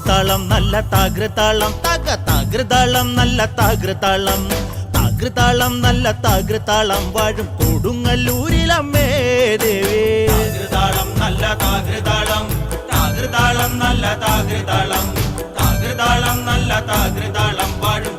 താകൃതാളം നല്ല താകൃതാളം. തക താകൃതാളം നല്ല താകൃതാളം. താകൃതാളം നല്ല താകൃതാളം. വാഴും കൊടുങ്ങല്ലൂരിലമ്മേ ദേവേ. താകൃതാളം നല്ല താകൃതാളം. താകൃതാളം നല്ല താകൃതാളം. താകൃതാളം നല്ല താകൃതാളം. വാഴും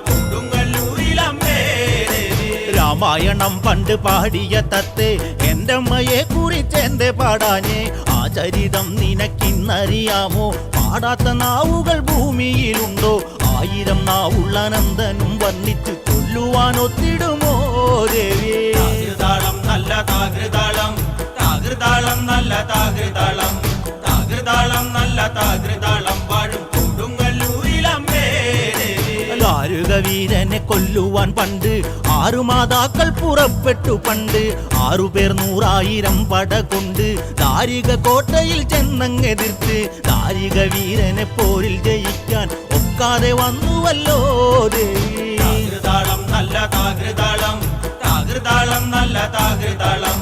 രാമായണം പണ്ട് പാടിയ തത്തെ എന്റെ അമ്മയെ കുറിച്ച് എന്റെ പാടാഞ്ഞേ? ആ ചരിതം നിനക്കിന്നറിയാമോ? പാടാത്ത നാവുകൾ ഭൂമിയിലുണ്ടോ? ആയിരം നാവുള്ള നന്ദനും വർണിച്ച് ചൊല്ലുവാൻ ഒത്തിടുമോ ദേവിയേ താകൃതാളം നല്ല താകൃതാളം. താകൃതാളം നല്ല താകൃതാളം. വീരനെ കൊല്ലുവാൻ പണ്ട് ആറു മാതാക്കൾ പുറപ്പെട്ടു പണ്ട്. ആറുപേർ നൂറായിരം പട കൊണ്ട് ദാരിക കോട്ടയിൽ ചെന്നങ്ങെതിർത്ത് ദാരിക വീരനെ പോരിൽ ജയിക്കാൻ ഒക്കാതെ വന്നുവല്ലോ താകൃതാളം നല്ല താകൃതാളം താകൃതാളം നല്ല താകൃതാളം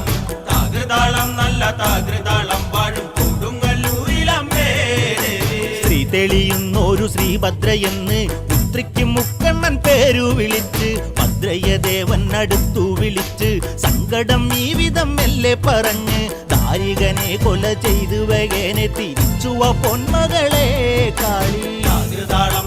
താകൃതാളം നല്ല താകൃതാളം വാഴും കൊടുങ്ങല്ലൂരിലമ്മേ ശ്രീ തെളിയുന്നൊരു ശ്രീഭദ്രയെന്ന് പുത്രിക്ക് മുക്കണ്ണൻ പേരു വിളിച്ച് ഭദ്രയ ദേവൻ അടുത്തു വിളിച്ച് സങ്കടം ഈ വിധം മെല്ലെ പറഞ്ഞ് ദാരികനെ കൊല ചെയ്തു വകേനെ തിരിച്ചുവ പൊന്മകളെ കാളി. നല്ല താകൃതാളം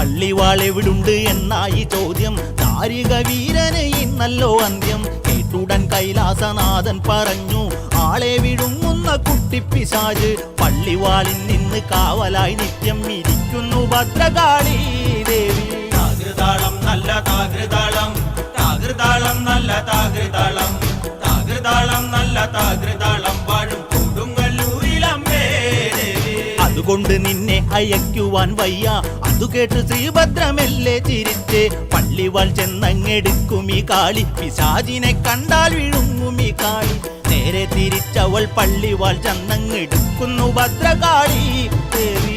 പള്ളിവാൾ എവിടുണ്ട് എന്നായി ചോദ്യം. നാരിക വീരന് ഇന്നല്ലോ അന്ത്യം. കേട്ടുടൻ കൈലാസനാഥൻ പറഞ്ഞു ആളെ വിഴുങ്ങുന്ന കുട്ടിപ്പിശാജ് പള്ളിവാളിൽ നിന്ന് കാവലായി നിത്യം ഇരിക്കുന്നു ഭദ്രകാളി ദേവി. താകൃതാളം നല്ല താകൃതാളം. താകൃതാളം നല്ല താകൃതാളം. താകൃതാളം നല്ല താകൃതാളം. വാഴും കൊടുങ്ങല്ലൂരിലമ്മേ അതുകൊണ്ട് നിന്നെ അയക്കുവാൻ വയ്യ. അതു കേട്ട് ശ്രീഭദ്രമെല്ലെ ചിരിച്ച് പള്ളിവാൾ ചെന്നങ്ങെടുക്കും ഈ കാളി. പിശാചിനെ കണ്ടാൽ വിഴുങ്ങും ഈ കാളി. നേരെ തിരിച്ചവൾ പള്ളിവാൾ ചെന്നങ്ങെടുക്കുന്നു ഭദ്രകാളി. ദേവി.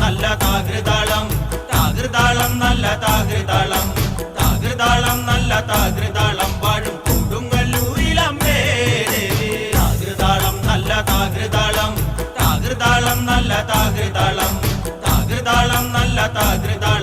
നല്ല താകൃതാളം. താകൃതാളം നല്ല താകൃതാളം. താകൃതാളം നല്ല താകൃതാളം. താകൃതാളം